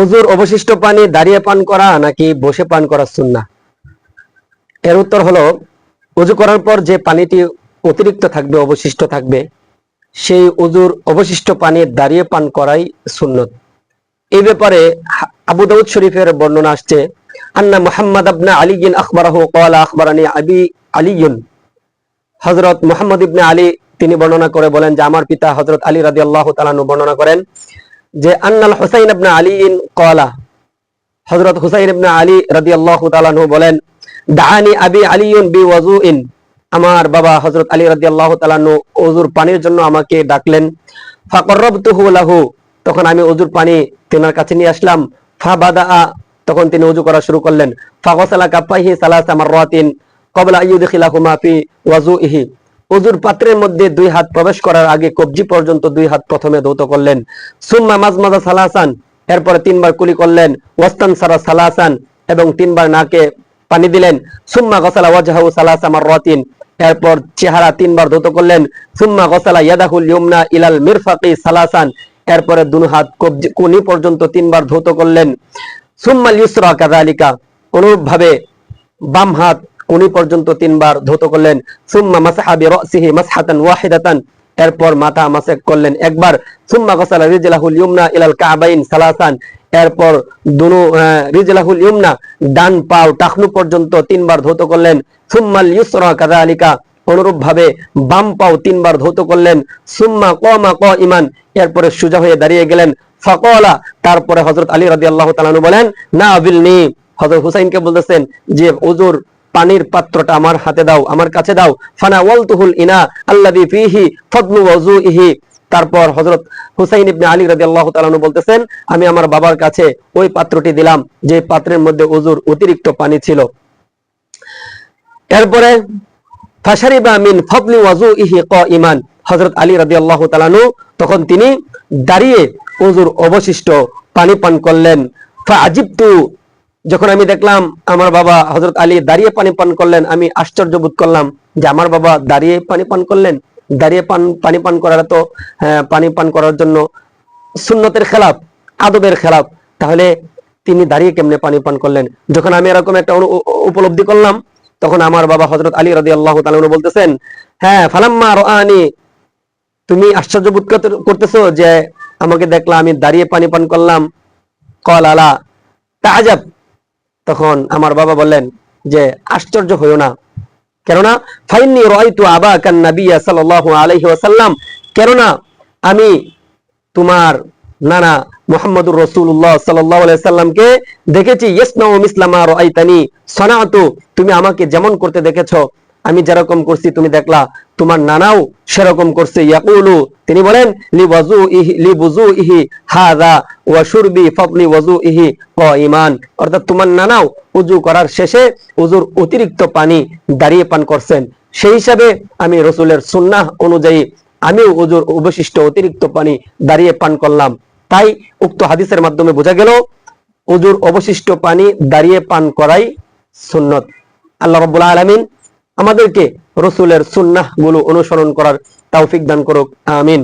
অজুর অবশিষ্ট পানি দাঁড়িয়ে পান করা নাকি বসে পান করা সুন্না এর উত্তর হলো, অজু করার পর যে পানিটি অতিরিক্ত থাকবে, অবশিষ্ট থাকবে, সেই অজুর অবশিষ্ট পানি দাঁড়িয়ে পান করাই সুন্নত। এই ব্যাপারে আবু দাউদ শরীফের বর্ণনা আসছে, আন্না মুহাম্মদ আবনা আলিগিন আখবরাহু ক্বালা আখবরানি আবি আলিয়ুন হযরত মুহাম্মদ ইবনে আলী তিনি বর্ণনা করে বলেন যে, আমার পিতা হযরত আলী রাদিয়াল্লাহু তাআলা আনহু বর্ণনা করেন যে আন্নাল হুসাইন ইবনে আলীন ক্বালা। হযরত হুসাইন ইবনে আলী রাদিয়াল্লাহু তাআলা আনহু বলেন, দাআনি আবি আলিয়ুন বি ওয়াজুইন আমার বাবা হযরত আলী রাদিয়াল্লাহু তাআলা আনহু ওযুর পানির জন্য আমাকে ডাকলেন। ফাকরাবতুহু লাহু। তখন আমি ওযুর পানি তেনার কাছে নিয়ে আসলাম। ফাবাদা তখন তিনি উজু করা শুরু করলেন। ফাগসালা কাফাইহি সালাসা মাররাতিন ক্বাবলা আইয়ুদখিলাহুমা ফি ওয়াজুইহি ওযুর পাত্রের মধ্যে দুই হাত প্রবেশ করার আগে কবজি পর্যন্ত দুই হাত প্রথমে ধৌত করলেন। সুম্মা মাজমাজা সালাসান, এরপরে তিনবার কুলি করলেন। ওয়াস্তান সারা সালাসান এবং তিনবার নাকে পানি দিলেন। সুম্মা গসালা ওয়াজহাউ সালাসা মাররাতিন, এরপর চেহারা তিনবার ধৌত করলেন। সুম্মা গসালা ইয়াদাহুল ইউমনা ইলাল মিরফাকি সালাসান, এরপরে দুই হাত কবজি কুনি পর্যন্ত তিনবার ধৌত করলেন। সুম্মাল ইউসরা কাযালিকা, অনুরূপভাবে বাম হাত কুনি পর্যন্ত তিনবার ধৌত করলেন। সুম্মা মাসাহা বিরাসিহি মাসহাতান ওয়াহিদাতান। এরপর মাথা মাসেক করলেন একবার। সুম্মা গসালা রিজলাহুল ইউমনা ইলাল কাবাইন সালাসান। এরপর দুনু রিজলাহুল ইউমনা ডান পাও টাকনু পর্যন্ত তিনবার ধৌত করলেন। সুম্মাল ইউসরা কাযালিকা অনুরূপ ভাবে বাম পাও তিনবার ধৌত করলেন। সুম্মা কমা ক ইমান এরপরে সুজা হয়ে দাঁড়িয়ে গেলেন। ফকলা, তারপরে হজরত আলী রাদি আল্লাহ তালানু বলেন, না আবিলনি হজরত হুসাইনকে বলতেছেন যে ওজুর পানির পাত্রটা আমার হাতে দাও, আমার কাছে দাও। ফানা ওয়ালতুহুল ইনা আল্লাযী ফীহি ফাদলু ওযুইহি তারপর হযরত হুসাইন ইবনে আলী রাদিয়াল্লাহু তাআলা আনহু বলতেছেন, আমি আমার বাবার কাছে ওই পাত্রটি দিলাম, যে পাত্রের মধ্যে ওজুর অতিরিক্ত পানি ছিল। এরপরে, ফাশারিবা মিন ফাদলি ওয়াজুইহি কাইমান হযরত আলী রাদিয়াল্লাহু তাআলা আনহু তখন তিনি দাঁড়িয়ে ওজুর অবশিষ্ট পানি পান করলেন। ফাআজিবতু যখন আমি দেখলাম আমার বাবা হজরত আলী দাঁড়িয়ে পানি পান করলেন আমি আশ্চর্য বোধ করলাম যে আমার বাবা দাঁড়িয়ে পানি পান করলেন। দাঁড়িয়ে পান পানি পান করার তো হ্যাঁ, পানি পান করার জন্য সুন্নতের খেলাফ আদবের খেলাফ। তাহলে তিনি দাঁড়িয়ে কেমনে পানি পান করলেন? যখন আমি এরকম একটা উপলব্ধি করলাম তখন আমার বাবা হজরত আলী রাদিয়াল্লাহু আল্লাহ আনহু বলতেছেন হ্যাঁ ফালাম্মা রাআনি তুমি আশ্চর্য বোধ করতে- করতেছো যে আমাকে দেখলা আমি দাঁড়িয়ে পানি পান করলাম? কল আলা তাজাব। তখন আমার বাবা বললেন যে, আশ্চর্য হইও না। কেননা রাইতু আবা কান্নাবিয়া কেননা, আমি তোমার নানা মোহাম্মদুর রসুল্লাহ সাল্লামকে দেখেছি ইয়াসনাউ মিসলামা রাআইতানি সানাতু তুমি আমাকে যেমন করতে দেখেছ আমি যেরকম করছি, তুমি দেখলা তোমার নানাও সেরকম করছে। ইয়াকুলু, তিনি বলেন, লি ওয়াজুইহি লি বুজুইহি হাযা ওয়া শুরবি ফাদলি ওয়াজুইহি কাইমান অর্থাৎ তোমার নানাও উজু করার শেষে উজুর অতিরিক্ত পানি দাঁড়িয়ে পান করছেন। সেই হিসাবে আমি রসুলের সুন্নাহ অনুযায়ী আমি উজুর অবশিষ্ট অতিরিক্ত পানি দাঁড়িয়ে পান করলাম। তাই উক্ত হাদিসের মাধ্যমে বোঝা গেল, উজুর অবশিষ্ট পানি দাঁড়িয়ে পান করাই সুন্নত। আল্লাহ রাব্বুল আলামিন আমাদেরকে রসুলের সুন্নাহগুলো অনুসরণ করার তৌফিক দান করুক আমিন।